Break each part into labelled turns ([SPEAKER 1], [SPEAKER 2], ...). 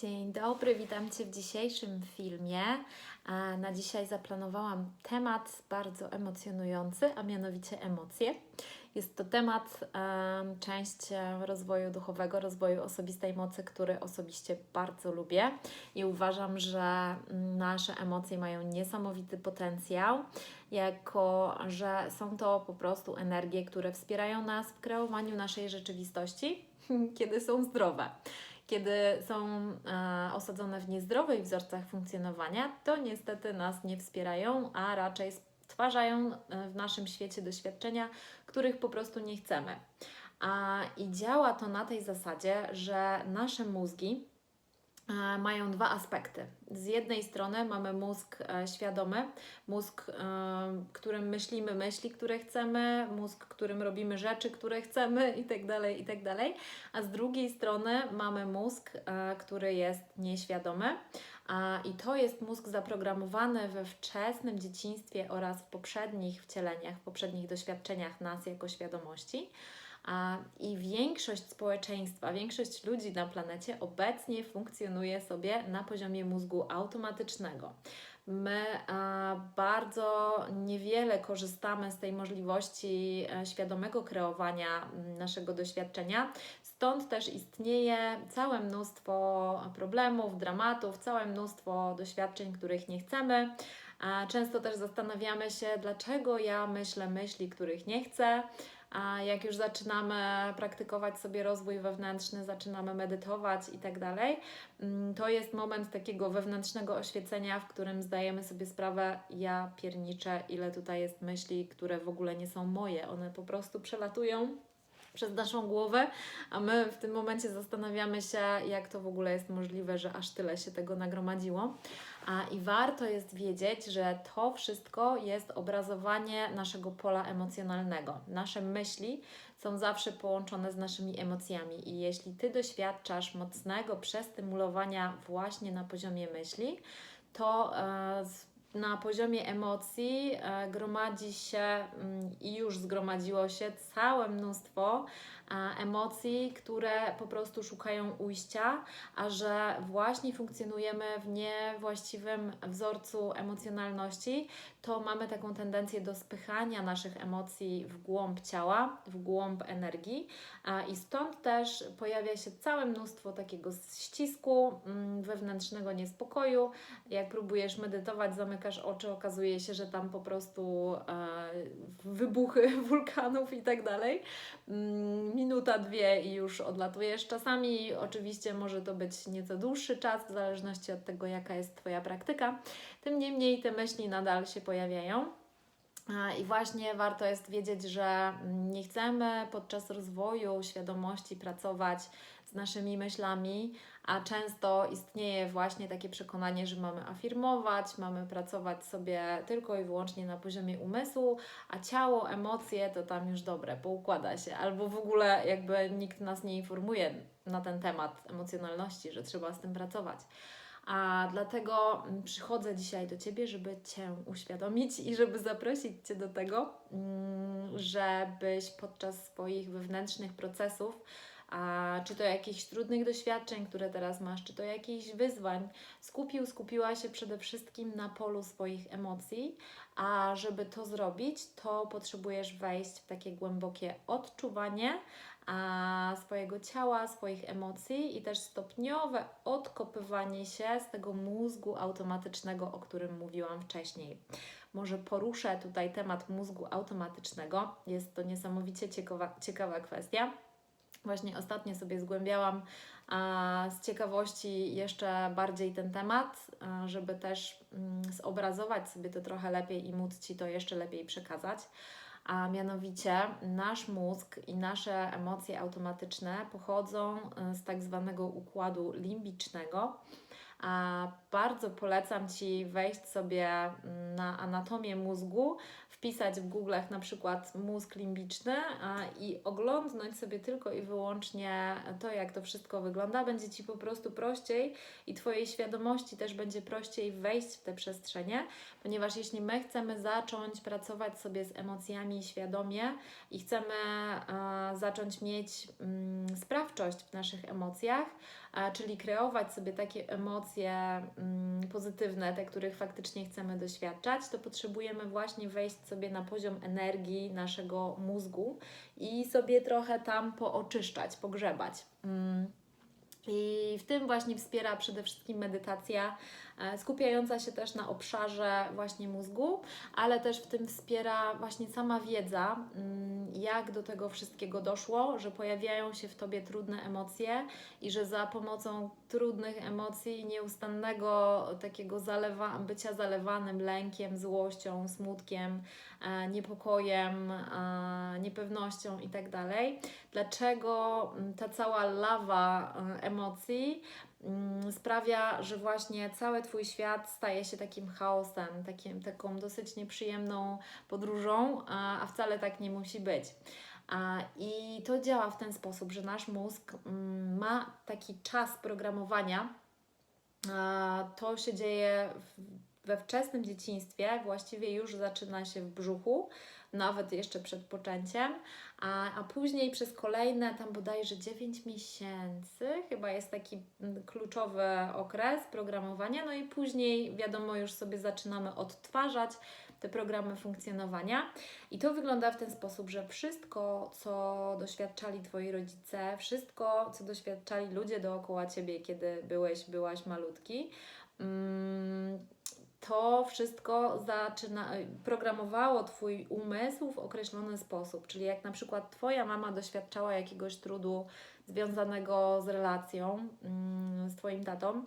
[SPEAKER 1] Dzień dobry, witam Cię w dzisiejszym filmie. Na dzisiaj zaplanowałam temat bardzo emocjonujący, a mianowicie emocje. Jest to temat, em, część rozwoju duchowego, rozwoju osobistej mocy, który osobiście bardzo lubię i uważam, że nasze emocje mają niesamowity potencjał, jako że są to po prostu energie, które wspierają nas w kreowaniu naszej rzeczywistości, kiedy są zdrowe kiedy są e, osadzone w niezdrowych wzorcach funkcjonowania, to niestety nas nie wspierają, a raczej stwarzają e, w naszym świecie doświadczenia, których po prostu nie chcemy. A, I działa to na tej zasadzie, że nasze mózgi mają dwa aspekty. Z jednej strony mamy mózg e, świadomy, mózg, e, którym myślimy myśli, które chcemy, mózg, którym robimy rzeczy, które chcemy itd., itd. A z drugiej strony mamy mózg, e, który jest nieświadomy. I to jest mózg zaprogramowany we wczesnym dzieciństwie oraz w poprzednich wcieleniach, w poprzednich doświadczeniach nas jako świadomości. I większość społeczeństwa, większość ludzi na planecie obecnie funkcjonuje sobie na poziomie mózgu automatycznego. My bardzo niewiele korzystamy z tej możliwości e, świadomego kreowania naszego doświadczenia. Stąd też istnieje całe mnóstwo problemów, dramatów, całe mnóstwo doświadczeń, których nie chcemy. Często też zastanawiamy się, dlaczego ja myślę myśli, których nie chcę. A jak już zaczynamy praktykować sobie rozwój wewnętrzny, zaczynamy medytować i tak dalej, mm, to jest moment takiego wewnętrznego oświecenia, w którym zdajemy sobie sprawę, ja pierniczę, ile tutaj jest myśli, które w ogóle nie są moje. One po prostu przelatują przez naszą głowę, a my w tym momencie zastanawiamy się, jak to w ogóle jest możliwe, że aż tyle się tego nagromadziło. A, I warto jest wiedzieć, że to wszystko jest obrazowanie naszego pola emocjonalnego. Nasze myśli są zawsze połączone z naszymi emocjami, i jeśli ty doświadczasz mocnego przestymulowania właśnie na poziomie myśli, to e, na poziomie emocji e, gromadzi się mm, i już zgromadziło się całe mnóstwo e, emocji, które po prostu szukają ujścia, a że właśnie funkcjonujemy w niewłaściwym wzorcu emocjonalności, to mamy taką tendencję do spychania naszych emocji w głąb ciała, w głąb energii i stąd też pojawia się całe mnóstwo takiego ścisku, mm, wewnętrznego niespodziu. Jak próbujesz medytować, zamykasz oczy, okazuje się, że tam po prostu e, wybuchy wulkanów i tak dalej. Mm, Minuta, dwie i już odlatujesz. Czasami oczywiście może to być nieco dłuższy czas, w zależności od tego, jaka jest Twoja praktyka. Tym niemniej te myśli nadal się pojawiają. I właśnie warto jest wiedzieć, że nie chcemy podczas rozwoju świadomości pracować z naszymi myślami, a często istnieje właśnie takie przekonanie, że mamy afirmować, mamy pracować sobie tylko i wyłącznie na poziomie umysłu, a ciało, emocje to tam już dobre, poukłada się, albo w ogóle jakby nikt nas nie informuje na ten temat emocjonalności, że trzeba z tym pracować. A dlatego mm, przychodzę dzisiaj do Ciebie, żeby Cię uświadomić i żeby zaprosić Cię do tego, mm, żebyś podczas swoich wewnętrznych procesów, a czy to jakichś trudnych doświadczeń, które teraz masz, czy to jakichś wyzwań, skupił, skupiła się przede wszystkim na polu swoich emocji, a żeby to zrobić, to potrzebujesz wejść w takie głębokie odczuwanie a, swojego ciała, swoich emocji i też stopniowe odkopywanie się z tego mózgu automatycznego, o którym mówiłam wcześniej. Może poruszę tutaj temat mózgu automatycznego. Jest to niesamowicie ciekawa, ciekawa kwestia. Właśnie ostatnio sobie zgłębiałam z ciekawości jeszcze bardziej ten temat, żeby też mm, zobrazować sobie to trochę lepiej i móc Ci to jeszcze lepiej przekazać. A mianowicie nasz mózg i nasze emocje automatyczne pochodzą y, z tak zwanego układu limbicznego. A bardzo polecam Ci wejść sobie mm, na anatomię mózgu, wpisać w Google'ach na przykład mózg limbiczny i oglądnąć sobie tylko i wyłącznie to, jak to wszystko wygląda. Będzie Ci po prostu prościej i Twojej świadomości też będzie prościej wejść w te przestrzenie, ponieważ jeśli my chcemy zacząć pracować sobie z emocjami świadomie i chcemy zacząć mieć mm, sprawczość w naszych emocjach, czyli kreować sobie takie emocje mm, pozytywne, te, których faktycznie chcemy doświadczać, to potrzebujemy właśnie wejść sobie na poziom energii naszego mózgu i sobie trochę tam pooczyszczać, pogrzebać. I w tym właśnie wspiera przede wszystkim medytacja, e, skupiająca się też na obszarze właśnie mózgu, ale też w tym wspiera właśnie sama wiedza, mm, jak do tego wszystkiego doszło, że pojawiają się w tobie trudne emocje i że za pomocą trudnych emocji, nieustannego takiego zalewa, bycia zalewanym lękiem, złością, smutkiem, e, niepokojem, e, niepewnością itd. Dlaczego mm, ta cała lawa e, emocji mm, sprawia, że właśnie cały Twój świat staje się takim chaosem, takim, taką dosyć nieprzyjemną podróżą, a wcale tak nie musi być. I to działa w ten sposób, że nasz mózg mm, ma taki czas programowania. To się dzieje we wczesnym dzieciństwie, właściwie już zaczyna się w brzuchu, nawet jeszcze przed poczęciem, a, a później przez kolejne tam bodajże 9 miesięcy, chyba jest taki mm, kluczowy okres programowania, no i później wiadomo, już sobie zaczynamy odtwarzać te programy funkcjonowania. I to wygląda w ten sposób, że wszystko, co doświadczali Twoi rodzice, wszystko, co doświadczali ludzie dookoła Ciebie, kiedy byłeś, byłaś malutki, mm, to wszystko zaczyna, programowało Twój umysł w określony sposób. Czyli jak na przykład Twoja mama doświadczała jakiegoś trudu związanego z relacją mm, z Twoim tatą,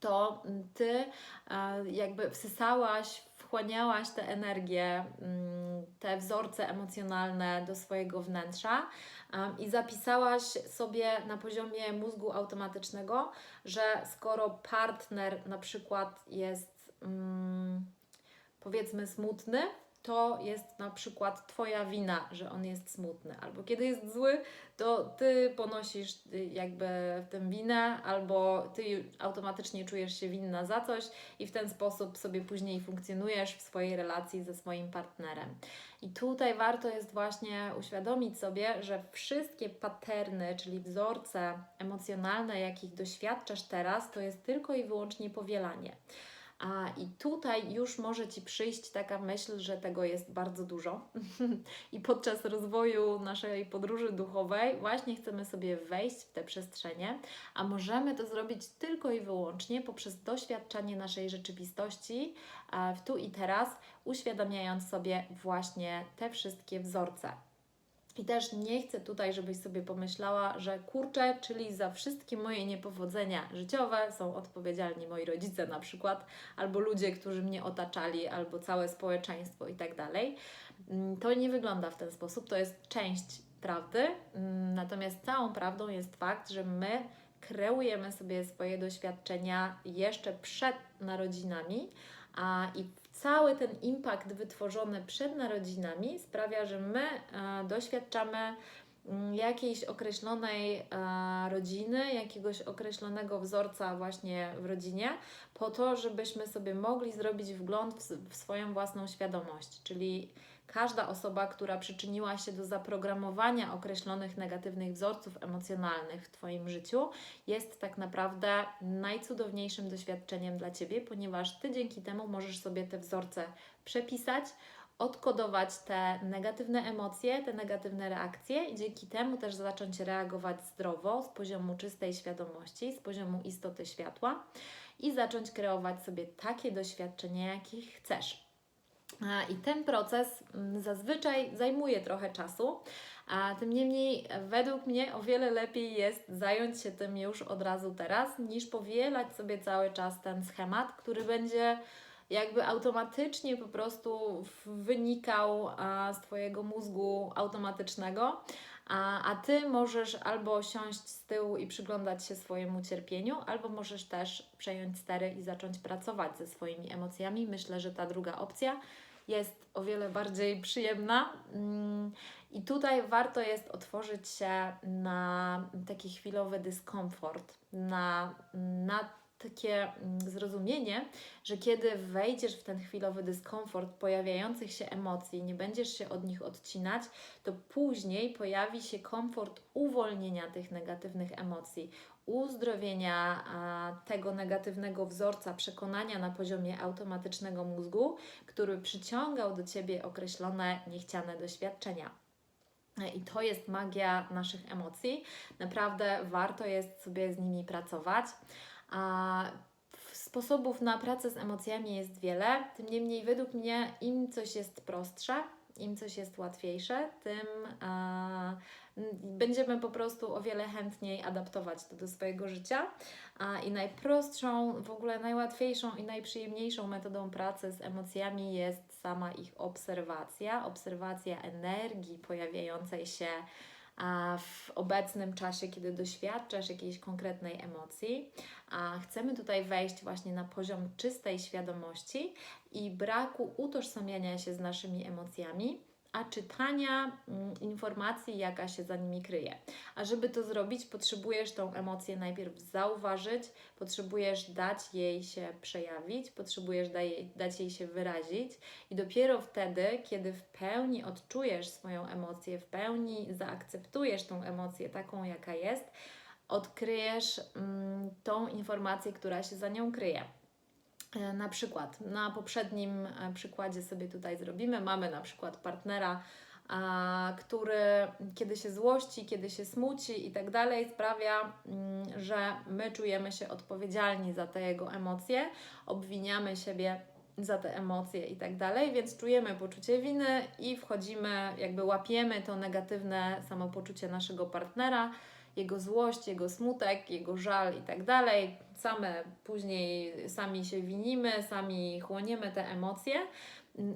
[SPEAKER 1] to Ty e, jakby wsysałaś, wchłaniałaś tę energię, mm, te wzorce emocjonalne do swojego wnętrza i zapisałaś sobie na poziomie mózgu automatycznego, że skoro partner na przykład jest mm, powiedzmy smutny, to jest na przykład Twoja wina, że on jest smutny. Albo kiedy jest zły, to Ty ponosisz y, jakby tę winę, albo Ty automatycznie czujesz się winna za coś i w ten sposób sobie później funkcjonujesz w swojej relacji ze swoim partnerem. I tutaj warto jest właśnie uświadomić sobie, że wszystkie paterny, czyli wzorce emocjonalne, jakich doświadczasz teraz, to jest tylko i wyłącznie powielanie. A, I tutaj już może Ci przyjść taka myśl, że tego jest bardzo dużo. I podczas rozwoju naszej podróży duchowej właśnie chcemy sobie wejść w te przestrzenie, a możemy to zrobić tylko i wyłącznie poprzez doświadczanie naszej rzeczywistości w tu i teraz, uświadamiając sobie właśnie te wszystkie wzorce. I też nie chcę tutaj, żebyś sobie pomyślała, że kurczę, czyli za wszystkie moje niepowodzenia życiowe są odpowiedzialni moi rodzice na przykład, albo ludzie, którzy mnie otaczali, albo całe społeczeństwo i tak dalej. Mm, to nie wygląda w ten sposób, to jest część prawdy, mm, natomiast całą prawdą jest fakt, że my kreujemy sobie swoje doświadczenia jeszcze przed narodzinami, a i cały ten impact wytworzony przed narodzinami sprawia, że my e, doświadczamy mm, jakiejś określonej e, rodziny, jakiegoś określonego wzorca właśnie w rodzinie, po to, żebyśmy sobie mogli zrobić wgląd w, w swoją własną świadomość, czyli Każda osoba, która przyczyniła się do zaprogramowania określonych negatywnych wzorców emocjonalnych w Twoim życiu, jest tak naprawdę najcudowniejszym doświadczeniem dla Ciebie, ponieważ Ty dzięki temu możesz sobie te wzorce przepisać, odkodować te negatywne emocje, te negatywne reakcje i dzięki temu też zacząć reagować zdrowo z poziomu czystej świadomości, z poziomu istoty światła i zacząć kreować sobie takie doświadczenia, jakich chcesz. I ten proces mm, zazwyczaj zajmuje trochę czasu, a tym niemniej według mnie o wiele lepiej jest zająć się tym już od razu teraz, niż powielać sobie cały czas ten schemat, który będzie jakby automatycznie po prostu wynikał z Twojego mózgu automatycznego, a, Ty możesz albo siąść z tyłu i przyglądać się swojemu cierpieniu, albo możesz też przejąć stery i zacząć pracować ze swoimi emocjami. Myślę, że ta druga opcja jest o wiele bardziej przyjemna. Mm, I tutaj warto jest otworzyć się na taki chwilowy dyskomfort, na, na takie mm, zrozumienie, że kiedy wejdziesz w ten chwilowy dyskomfort pojawiających się emocji, nie będziesz się od nich odcinać, to później pojawi się komfort uwolnienia tych negatywnych emocji, uzdrowienia tego negatywnego wzorca przekonania na poziomie automatycznego mózgu, który przyciągał do ciebie określone niechciane doświadczenia. I to jest magia naszych emocji. Naprawdę warto jest sobie z nimi pracować. A sposobów na pracę z emocjami jest wiele, tym niemniej według mnie im coś jest prostsze, im coś jest łatwiejsze, tym będziemy po prostu o wiele chętniej adaptować to do swojego życia. A, I najprostszą, w ogóle najłatwiejszą i najprzyjemniejszą metodą pracy z emocjami jest sama ich obserwacja, obserwacja energii pojawiającej się a w obecnym czasie, kiedy doświadczasz jakiejś konkretnej emocji, a chcemy tutaj wejść właśnie na poziom czystej świadomości i braku utożsamiania się z naszymi emocjami a czytania mm, informacji, jaka się za nimi kryje. A żeby to zrobić, potrzebujesz tą emocję najpierw zauważyć, potrzebujesz dać jej się przejawić, potrzebujesz dać jej się wyrazić, i dopiero wtedy, kiedy w pełni odczujesz swoją emocję, w pełni zaakceptujesz tą emocję taką, jaka jest, odkryjesz mm, tą informację, która się za nią kryje. E, na przykład, na poprzednim e, przykładzie sobie tutaj zrobimy, mamy na przykład partnera, który kiedy się złości, kiedy się smuci i tak dalej, sprawia, mm, że my czujemy się odpowiedzialni za te jego emocje, obwiniamy siebie za te emocje i tak dalej, więc czujemy poczucie winy i wchodzimy, jakby łapiemy to negatywne samopoczucie naszego partnera jego złość, jego smutek, jego żal i tak dalej. Same później sami się winimy, sami chłoniemy te emocje.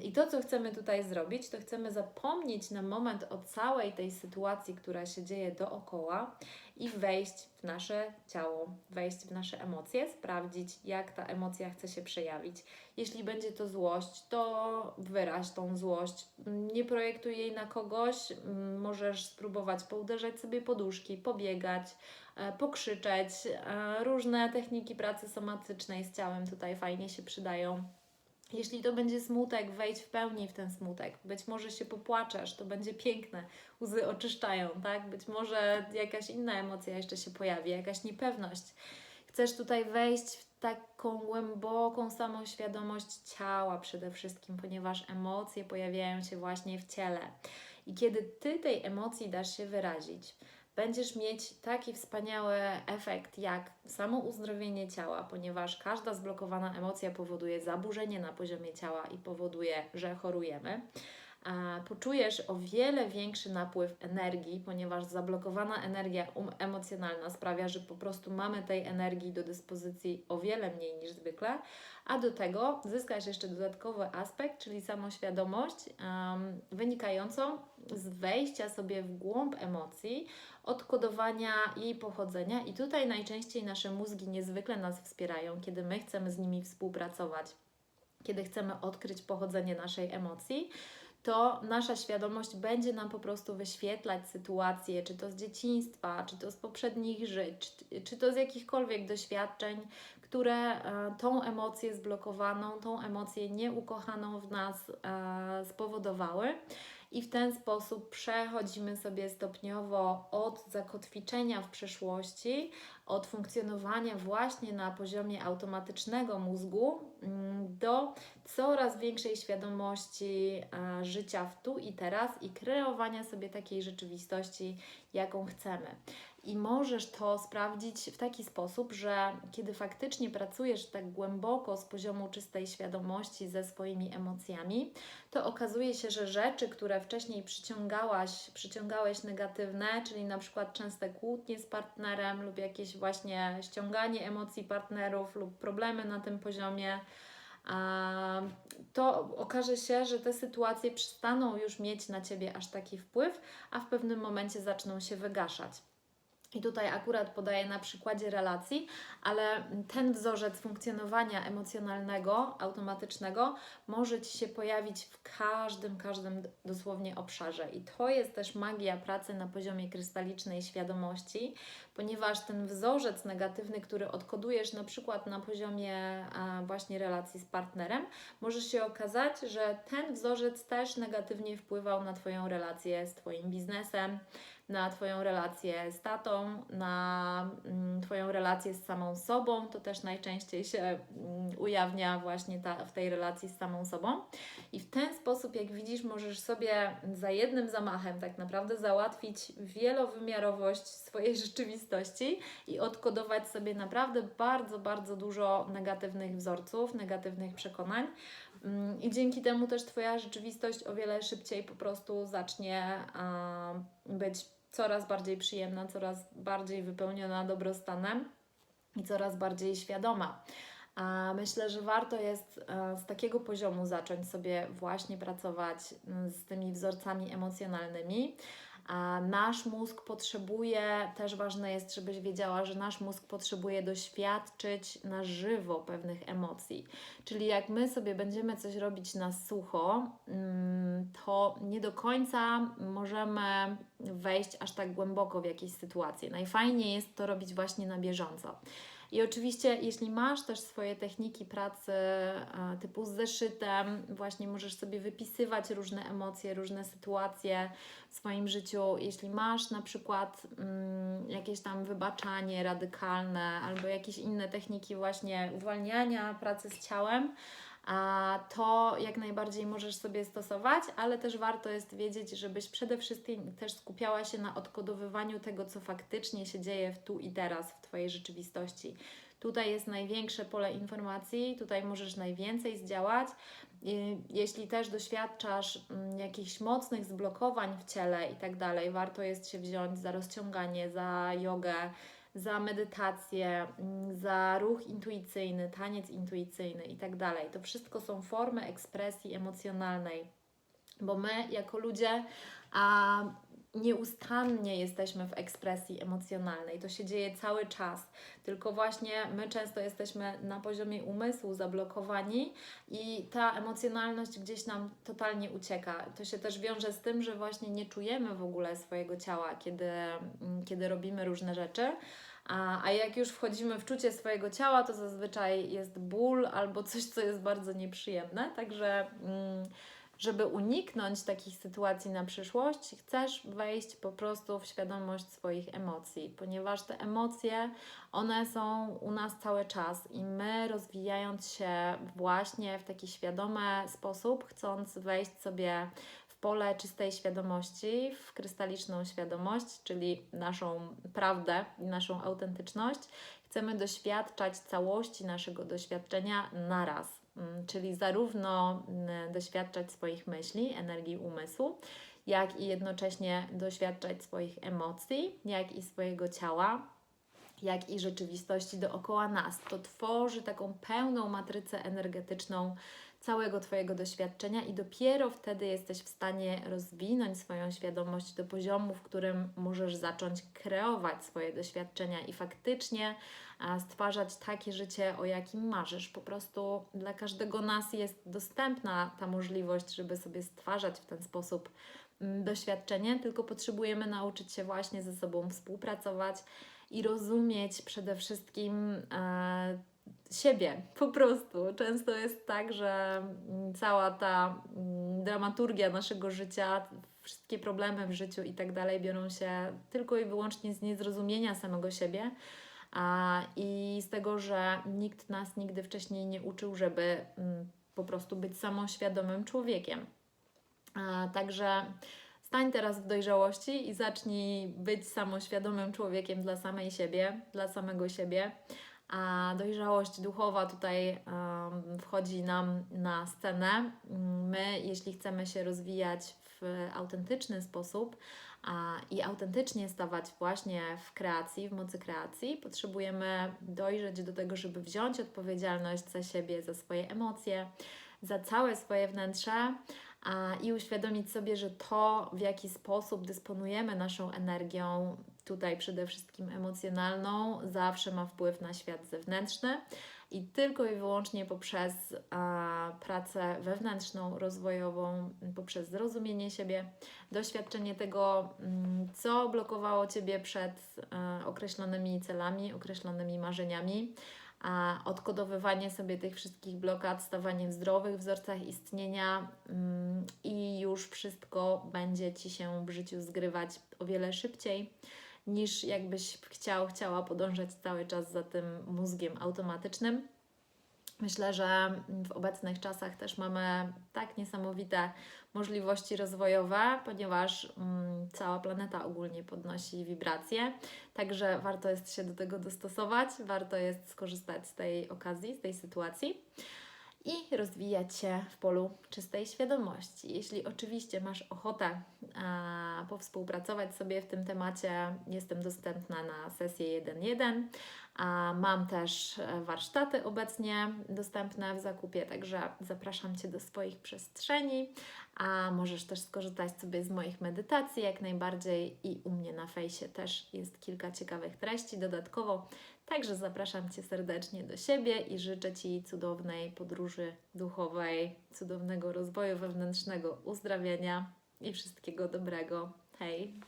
[SPEAKER 1] I to, co chcemy tutaj zrobić, to chcemy zapomnieć na moment o całej tej sytuacji, która się dzieje dookoła i wejść w nasze ciało, wejść w nasze emocje, sprawdzić, jak ta emocja chce się przejawić. Jeśli będzie to złość, to wyraź tą złość. Nie projektuj jej na kogoś, możesz spróbować pouderzać sobie poduszki, pobiegać, pokrzyczeć. E, różne techniki pracy somatycznej z ciałem tutaj fajnie się przydają. Jeśli to będzie smutek, wejdź w pełni w ten smutek. Być może się popłaczesz, to będzie piękne, łzy oczyszczają, tak? Być może jakaś inna emocja jeszcze się pojawi, jakaś niepewność. Chcesz tutaj wejść w taką głęboką samoświadomość ciała przede wszystkim, ponieważ emocje pojawiają się właśnie w ciele. I kiedy Ty tej emocji dasz się wyrazić, będziesz mieć taki wspaniały efekt jak samo uzdrowienie ciała, ponieważ każda zblokowana emocja powoduje zaburzenie na poziomie ciała i powoduje, że chorujemy. Poczujesz o wiele większy napływ energii, ponieważ zablokowana energia emocjonalna sprawia, że po prostu mamy tej energii do dyspozycji o wiele mniej niż zwykle, a do tego zyskasz jeszcze dodatkowy aspekt, czyli samoświadomość um, wynikającą z wejścia sobie w głąb emocji, odkodowania jej pochodzenia. I tutaj najczęściej nasze mózgi niezwykle nas wspierają, kiedy my chcemy z nimi współpracować, kiedy chcemy odkryć pochodzenie naszej emocji to nasza świadomość będzie nam po prostu wyświetlać sytuacje, czy to z dzieciństwa, czy to z poprzednich żyć, czy, to z jakichkolwiek doświadczeń, które e, tą emocję zblokowaną, tą emocję nieukochaną w nas e, spowodowały i w ten sposób przechodzimy sobie stopniowo od zakotwiczenia w przeszłości, od funkcjonowania właśnie na poziomie automatycznego mózgu mm, do coraz większej świadomości e, życia w tu i teraz i kreowania sobie takiej rzeczywistości, jaką chcemy. I możesz to sprawdzić w taki sposób, że kiedy faktycznie pracujesz tak głęboko z poziomu czystej świadomości ze swoimi emocjami, to okazuje się, że rzeczy, które wcześniej przyciągałaś, przyciągałeś negatywne, czyli na przykład częste kłótnie z partnerem lub jakieś właśnie ściąganie emocji partnerów lub problemy na tym poziomie, to okaże się, że te sytuacje przestaną już mieć na ciebie aż taki wpływ, a w pewnym momencie zaczną się wygaszać. I tutaj akurat podaję na przykładzie relacji, ale ten wzorzec funkcjonowania emocjonalnego, automatycznego może Ci się pojawić w każdym, każdym dosłownie obszarze. I to jest też magia pracy na poziomie krystalicznej świadomości, ponieważ ten wzorzec negatywny, który odkodujesz na przykład na poziomie właśnie relacji z partnerem, może się okazać, że ten wzorzec też negatywnie wpływał na Twoją relację z Twoim biznesem, na Twoją relację z tatą, na mm, Twoją relację z samą sobą. To też najczęściej się mm, ujawnia właśnie ta, w tej relacji z samą sobą. I w ten sposób, jak widzisz, możesz sobie za jednym zamachem tak naprawdę załatwić wielowymiarowość swojej rzeczywistości i odkodować sobie naprawdę bardzo, bardzo dużo negatywnych wzorców, negatywnych przekonań. Mm, I dzięki temu też Twoja rzeczywistość o wiele szybciej po prostu zacznie być coraz bardziej przyjemna, coraz bardziej wypełniona dobrostanem i coraz bardziej świadoma. A myślę, że warto jest e, z takiego poziomu zacząć sobie właśnie pracować mm, z tymi wzorcami emocjonalnymi. Nasz mózg potrzebuje, też ważne jest, żebyś wiedziała, że nasz mózg potrzebuje doświadczyć na żywo pewnych emocji. Czyli jak my sobie będziemy coś robić na sucho, mm, to nie do końca możemy wejść aż tak głęboko w jakieś sytuacje. Najfajniej jest to robić właśnie na bieżąco. I oczywiście, jeśli masz też swoje techniki pracy typu z zeszytem, właśnie możesz sobie wypisywać różne emocje, różne sytuacje w swoim życiu. Jeśli masz na przykład mm, jakieś tam wybaczanie radykalne albo jakieś inne techniki właśnie uwalniania pracy z ciałem, to jak najbardziej możesz sobie stosować, ale też warto jest wiedzieć, żebyś przede wszystkim też skupiała się na odkodowywaniu tego, co faktycznie się dzieje w tu i teraz w Twojej rzeczywistości. Tutaj jest największe pole informacji, tutaj możesz najwięcej zdziałać. Jeśli też doświadczasz mm, jakichś mocnych zblokowań w ciele i tak dalej, warto jest się wziąć za rozciąganie, za jogę, za medytację, mm, za ruch intuicyjny, taniec intuicyjny i tak dalej. To wszystko są formy ekspresji emocjonalnej, bo my jako ludzie a nieustannie jesteśmy w ekspresji emocjonalnej. To się dzieje cały czas. Tylko właśnie my często jesteśmy na poziomie umysłu zablokowani i ta emocjonalność gdzieś nam totalnie ucieka. To się też wiąże z tym, że właśnie nie czujemy w ogóle swojego ciała, kiedy, mm, kiedy robimy różne rzeczy. A, a jak już wchodzimy w czucie swojego ciała, to zazwyczaj jest ból albo coś, co jest bardzo nieprzyjemne. Także. Mm, żeby uniknąć takich sytuacji na przyszłość, chcesz wejść po prostu w świadomość swoich emocji, ponieważ te emocje, one są u nas cały czas i my rozwijając się właśnie w taki świadomy sposób, chcąc wejść sobie w pole czystej świadomości, w krystaliczną świadomość, czyli naszą prawdę i naszą autentyczność, chcemy doświadczać całości naszego doświadczenia naraz czyli zarówno mm, doświadczać swoich myśli, energii umysłu, jak i jednocześnie doświadczać swoich emocji, jak i swojego ciała, jak i rzeczywistości dookoła nas. To tworzy taką pełną matrycę energetyczną całego Twojego doświadczenia i dopiero wtedy jesteś w stanie rozwinąć swoją świadomość do poziomu, w którym możesz zacząć kreować swoje doświadczenia i faktycznie stwarzać takie życie, o jakim marzysz. Po prostu dla każdego nas jest dostępna ta możliwość, żeby sobie stwarzać w ten sposób mm, doświadczenie, tylko potrzebujemy nauczyć się właśnie ze sobą współpracować i rozumieć przede wszystkim siebie, po prostu. Często jest tak, że mm, cała ta mm, dramaturgia naszego życia, wszystkie problemy w życiu i tak dalej biorą się tylko i wyłącznie z niezrozumienia samego siebie a, i z tego, że nikt nas nigdy wcześniej nie uczył, żeby mm, po prostu być samoświadomym człowiekiem. A, także stań teraz w dojrzałości i zacznij być samoświadomym człowiekiem dla samej siebie, dla samego siebie. A dojrzałość duchowa tutaj wchodzi nam na scenę. My, jeśli chcemy się rozwijać w autentyczny sposób, i autentycznie stawać właśnie w kreacji, w mocy kreacji, potrzebujemy dojrzeć do tego, żeby wziąć odpowiedzialność za siebie, za swoje emocje, za całe swoje wnętrze i uświadomić sobie, że to, w jaki sposób dysponujemy naszą energią, tutaj przede wszystkim emocjonalną, zawsze ma wpływ na świat zewnętrzny i tylko i wyłącznie poprzez a, pracę wewnętrzną, rozwojową, poprzez zrozumienie siebie, doświadczenie tego, mm, co blokowało Ciebie przed a, określonymi celami, określonymi marzeniami, a odkodowywanie sobie tych wszystkich blokad, stawanie w zdrowych wzorcach istnienia mm, i już wszystko będzie Ci się w życiu zgrywać o wiele szybciej niż jakbyś chciał, chciała podążać cały czas za tym mózgiem automatycznym. Myślę, że w obecnych czasach też mamy tak niesamowite możliwości rozwojowe, ponieważ mm, cała planeta ogólnie podnosi wibracje, także warto jest się do tego dostosować, warto jest skorzystać z tej okazji, z tej sytuacji i rozwijać się w polu czystej świadomości. Jeśli oczywiście masz ochotę a, powspółpracować sobie w tym temacie, jestem dostępna na sesję 1.1. A mam też e, warsztaty obecnie dostępne w zakupie, także zapraszam Cię do swoich przestrzeni. A możesz też skorzystać sobie z moich medytacji jak najbardziej i u mnie na fejsie też jest kilka ciekawych treści dodatkowo. Także zapraszam Cię serdecznie do siebie i życzę Ci cudownej podróży duchowej, cudownego rozwoju wewnętrznego, uzdrawienia i wszystkiego dobrego. Hej!